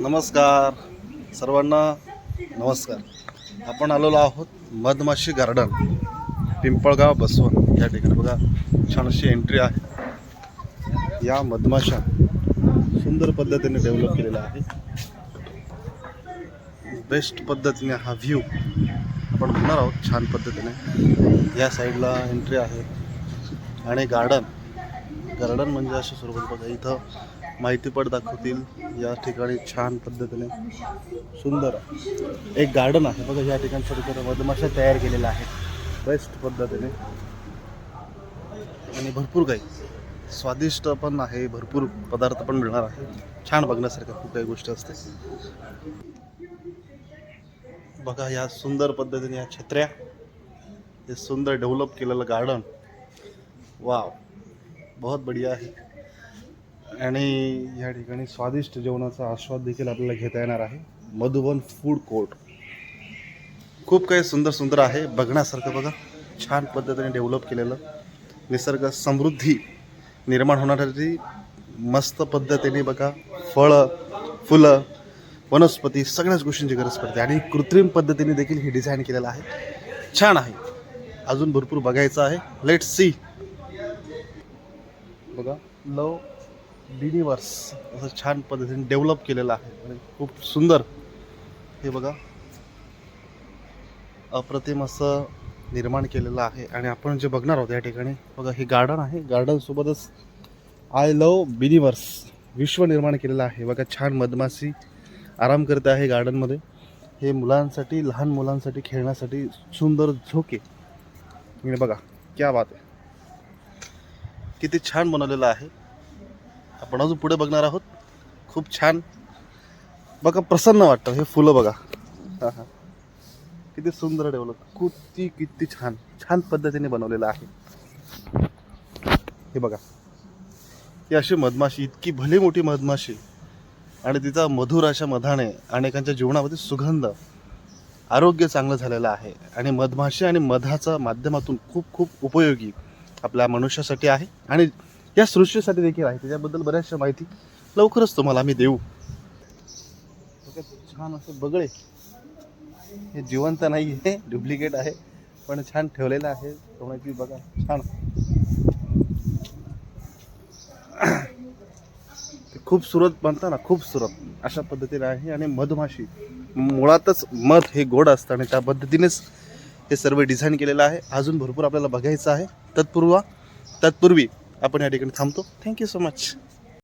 नमस्कार. सर्वांना नमस्कार. आपण आलेलो आहोत मधमाशी गार्डन पिंपळगाव बसवण. या ठिकाणी बघा छान अशी एंट्री आहे. या मधमाशा सुंदर पद्धतीने डेव्हलप केलेला आहे. बेस्ट पद्धतीने हा व्ह्यू आपण बघणार आहोत. छान पद्धतीने. या साईडला एंट्री आहे. आणि गार्डन गार्डन म्हणजे अशा स्वरूपात बघा. इथं माहितीपट दाखवतील. या ठिकाणी छान पद्धतीने सुंदर एक गार्डन आहे. बघा या ठिकाणी छोटे छोटे मधमाशा तयार केलेल्या आहेत. बेस्ट पद्धतीने. आणि भरपूर काही. स्वादिष्ट पण आहे. भरपूर पदार्थ पण मिळणार आहे. छान बघण्यासारख्या खूप काही गोष्टी असते. बघा या सुंदर पद्धतीने या छत्र्या हे सुंदर डेव्हलप केलेलं गार्डन वाव बहुत बढिया आहे. आणि या ठिकाणी स्वादिष्ट जेवणाचा आस्वाद देखील आपल्याला घेता येणार आहे. मधुबन फूड कोर्ट खूप काही सुंदर सुंदर आहे. बघण्यासारखं बघा. छान पद्धतीने डेव्हलप केलेलं. निसर्ग समृद्धी निर्माण होण्यासाठी मस्त पद्धतीने बघा. फळं फुलं वनस्पती सगळ्याच गोष्टींची गरज पडते. आणि कृत्रिम पद्धतीने देखील हे डिझाईन केलेलं आहे. छान आहे. अजून भरपूर बघायचं आहे. लेट सी बघा. लव डिनिवर्स असं छान पद्धतीने डेव्हलप केलेलं आहे. आणि खूप सुंदर. हे बघा. अप्रतिम असं निर्माण केलेलं आहे. आणि आपण जे बघणार आहोत या ठिकाणी बघा हे गार्डन आहे. गार्डनसोबतच आय लव बिनिवर्स विश्व निर्माण केलेलं आहे. बघा छान मधमाशी आराम करते आहे गार्डनमध्ये. हे मुलांसाठी लहान मुलांसाठी खेळण्यासाठी सुंदर झोके. आणि बघा क्या बात आहे. किती छान बनवलेलं आहे. आपण अजून पुढे बघणार आहोत. खूप छान. बघा प्रसन्न वाटतं. हे फुलं बघा. हां हां. किती सुंदर डेव्हलप किती किती छान. छान पद्धतीने बनवलेलं आहे. हे बघा. ही अशी मधमाशी इतकी भली मोठी मधमाशी. आणि तिचा मधुर अशा मधाने अनेकांच्या जीवनामध्ये सुगंध आरोग्य चांगलं झालेलं आहे. आणि मधमाशी आणि मधाचा माध्यमातून खूप खूप उपयोगी आपल्या मनुष्यासाठी आहे. आणि या सृष्टीसाठी देखील आहे. त्याच्याबद्दल बऱ्याचशा माहिती लवकरच तुम्हाला आम्ही देऊ. छान असे बगळे. हे जिवंत नाही आहे डुप्लिकेट आहे पण छान ठेवलेलं आहे. कोणाची बघा छान. ते खूप सुरत म्हणता ना खूपसुरत अशा पद्धतीने आहे आणि मधमाशी. मुळातच मध हे गोड असतं आणि त्या पद्धतीनेच हे सर्व डिझाईन केलेलं आहे. अजून भरपूर आपल्याला बघायचं आहे. तत्पूर्वा तत्पूर्वी आपण या ठिकाणी थांबतो. Thank you so much